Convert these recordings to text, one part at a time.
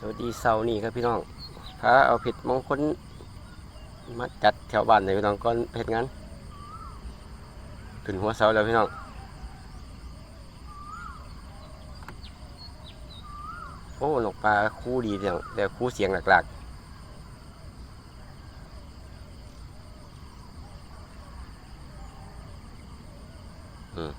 สวัสดีเสาร์นี้ครับพี่น้องพาเอาผิดมงคลมาจัดแถวบ้านเลยพี่น้องก่อนเฮ็ดงานขึ้นหัวเสาแล้วพี่น้องโอ้นกปลาคู่ดีจังแต่คู่เสียงหลักๆอืม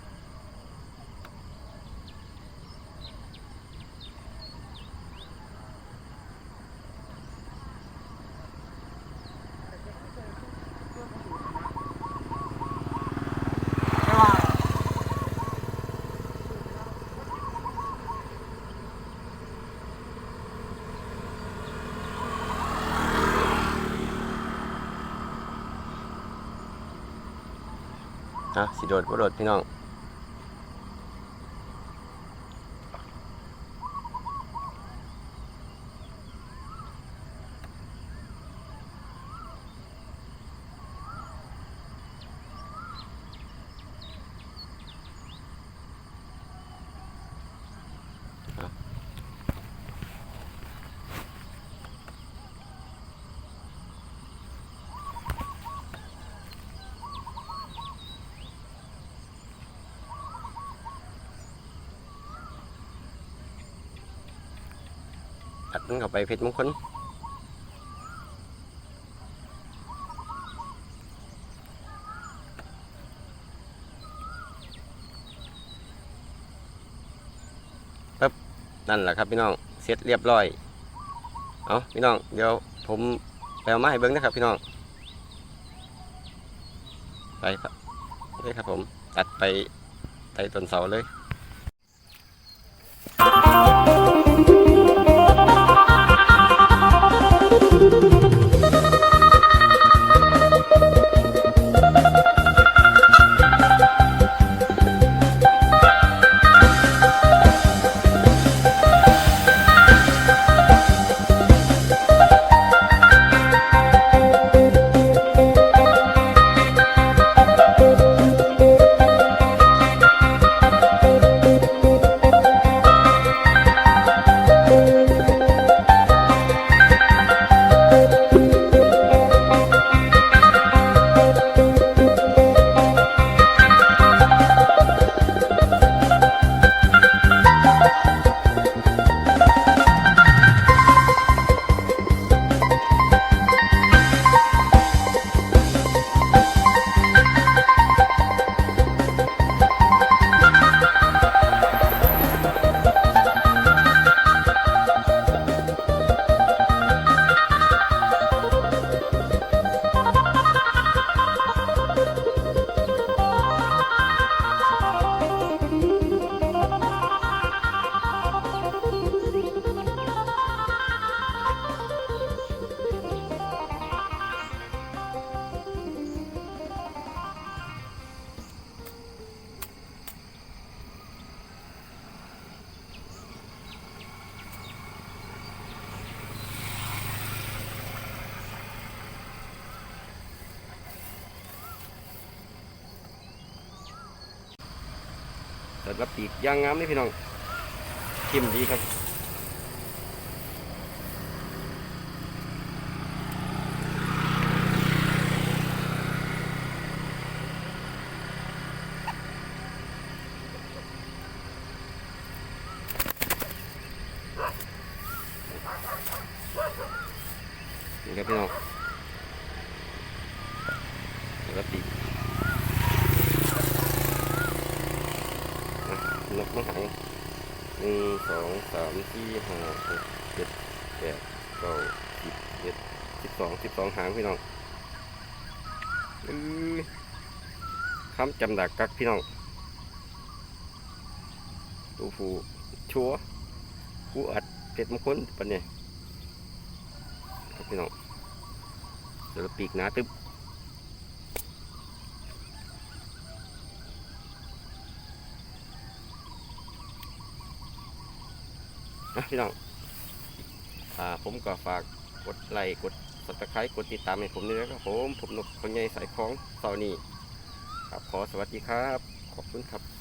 ะสิโดดบ่โดดพี่น้อง อัดมันเข้าไปเพชรมงคลปั๊บนั่นแหละครับพี่น้องเสร็จเรียบร้อย เอาพี่น้องเดี๋ยวผมไปเอาไมาให้เบิ้งนะครับพี่น้อง ไปครับเลยครับผมตัดไปไต่ต้นเสาเลย แต่ละปีกย่างงามนี่พี่น้องทิมดีครับนี่ครับพี่น้องแต่ละปีก นกมังหังหนึ่งสองสามสี่ห้าหกเจ็ดแปดเก้าสิบเอ็ดสิบสองสิบสองหางพี่น้องอือคำจำดักกักพี่น้องตูฟูชัวผู้อัดเพชรมงคลปันเนี่ยพี่น้องเดี๋ยวปีกหนาตึบ นะพี่น้องอ่าผมก็ฝากกดไลค์กดสับสไครต์กดติดตามให้ผมด้วยนะครับผมผมนกคนใหญ่สายคล้องเสาร์นี้ครับขอสวัสดีครับ ขอบคุณครับ